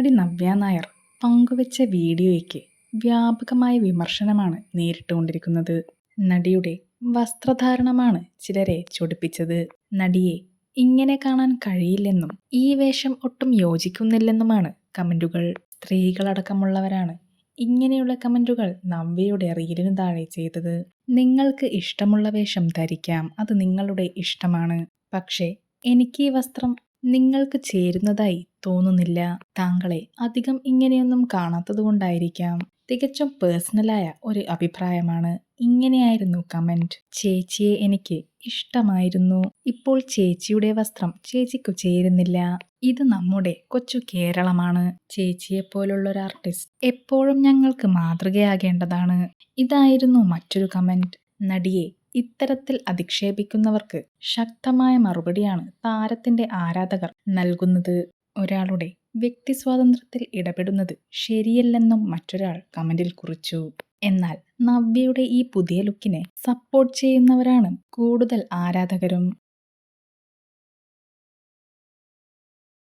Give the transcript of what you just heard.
നടി നവ്യ നായർ പങ്കുവച്ച വീഡിയോയ്ക്ക് വ്യാപകമായ വിമർശനമാണ് നേരിട്ടുകൊണ്ടിരിക്കുന്നത്. നടിയുടെ വസ്ത്രധാരണമാണ് ചിലരെ ചൊടിപ്പിച്ചത്. നടിയെ ഇങ്ങനെ കാണാൻ കഴിയില്ലെന്നും ഈ വേഷം ഒട്ടും യോജിക്കുന്നില്ലെന്നുമാണ് കമന്റുകൾ സ്ത്രീകളടക്കമുള്ളവരാണ് ഇങ്ങനെയുള്ള കമന്റുകൾ നവ്യയുടെ റീലിന് താഴെ ചെയ്തത്. നിങ്ങൾക്ക് ഇഷ്ടമുള്ള വേഷം ധരിക്കാം അത് നിങ്ങളുടെ ഇഷ്ടമാണ്. പക്ഷേ എനിക്ക് ഈ വസ്ത്രം നിങ്ങൾക്ക് ചേരുന്നതായി തോന്നുന്നില്ല. താങ്കളെ അധികം ഇങ്ങനെയൊന്നും കാണാത്തത് കൊണ്ടായിരിക്കാം. തികച്ചും പേഴ്സണലായ ഒരു അഭിപ്രായമാണ്. ഇങ്ങനെയായിരുന്നു കമന്റ് ചേച്ചിയെ എനിക്ക് ഇഷ്ടമായിരുന്നു. ഇപ്പോൾ ചേച്ചിയുടെ വസ്ത്രം ചേച്ചിക്കു ചേരുന്നില്ല. ഇത് നമ്മുടെ കൊച്ചു കേരളമാണ്. ചേച്ചിയെ പോലുള്ള ഒരു ആർട്ടിസ്റ്റ് എപ്പോഴും ഞങ്ങൾക്ക് മാതൃകയാകേണ്ടതാണ്. ഇതായിരുന്നു മറ്റൊരു കമന്റ് നടിയെ ഇത്തരത്തിൽ അധിക്ഷേപിക്കുന്നവർക്ക് ശക്തമായ മറുപടിയാണ് താരത്തിന്റെ ആരാധകർ നൽകുന്നത്. ഒരാളുടെ വ്യക്തി സ്വാതന്ത്ര്യത്തിൽ ഇടപെടുന്നത് ശരിയല്ലെന്നും മറ്റൊരാൾ കമന്റിൽ കുറിച്ചു. എന്നാൽ നവ്യയുടെ ഈ പുതിയ ലുക്കിനെ സപ്പോർട്ട് ചെയ്യുന്നവരാണ് കൂടുതൽ ആരാധകരും.